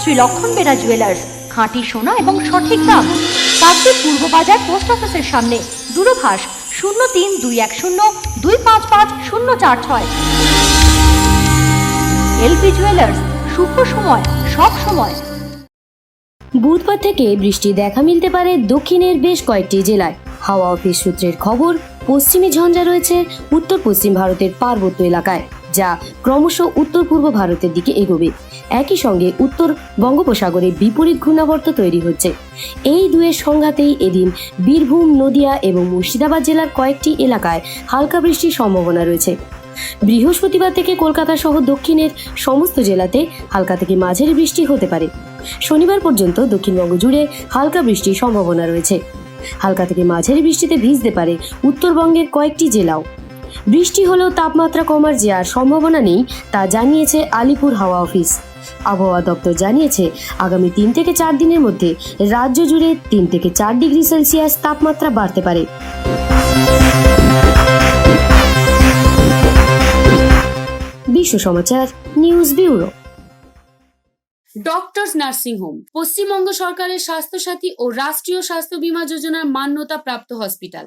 শ্রী লক্ষণ বেরা জুয়েলার্স খাঁটি সোনা এবং সঠিক দাম। কাকদ্বীপ পূর্ব বাজার পোস্ট অফিসের সামনে। দূরভাষ শূন্য তিন দুই এক শূন্য দুই পাঁচ পাঁচ শূন্য চার ছয়। এলপি জুয়েলার্স শুভ সময়, সব সময়। বুধবার থেকে বৃষ্টি দেখা মিলতে পারে দক্ষিণের বেশ কয়েকটি জেলায়। হাওয়া অফিস সূত্রের খবর, পশ্চিমে ঝঞ্ঝা রয়েছে উত্তর পশ্চিম ভারতের পার্বত্য এলাকায়। যা ক্রমশ উত্তর পূর্ব ভারতের দিকে এগোবে। একই সঙ্গে উত্তর বঙ্গোপসাগরে বিপরীত ঘূর্ণাবর্ত তৈরি হচ্ছে। এই দুয়ের সংঘাতেই এদিন বীরভূম, নদিয়া এবং মুর্শিদাবাদ জেলার কয়েকটি এলাকায় হালকা বৃষ্টির সম্ভাবনা রয়েছে। বৃহস্পতিবার থেকে কলকাতা সহ দক্ষিণের সমস্ত জেলাতে হালকা থেকে মাঝারি বৃষ্টি হতে পারে। শনিবার পর্যন্ত দক্ষিণবঙ্গ জুড়ে হালকা বৃষ্টির সম্ভাবনা রয়েছে। হালকা থেকে মাঝারি বৃষ্টিতে ভিজতে পারে উত্তরবঙ্গের কয়েকটি জেলাও। বৃষ্টি হলেও তাপমাত্রা কমার যে আর সম্ভাবনা নেই, তা জানিয়েছে আলিপুর হাওয়া অফিস। আবহাওয়া দপ্তর জানিয়েছে, আগামী তিন থেকে চার দিনের মধ্যে রাজ্য জুড়ে তিন থেকে চার ডিগ্রি সেলসিয়াস তাপমাত্রা বাড়তে পারে। বিশ্ব সমাচার, news bureau. Doctors nursing home, Paschimbanga সরকারের স্বাস্থ্যসাথী ও রাষ্ট্রীয় স্বাস্থ্য বীমা যোজনার মান্যতা প্রাপ্ত hospital.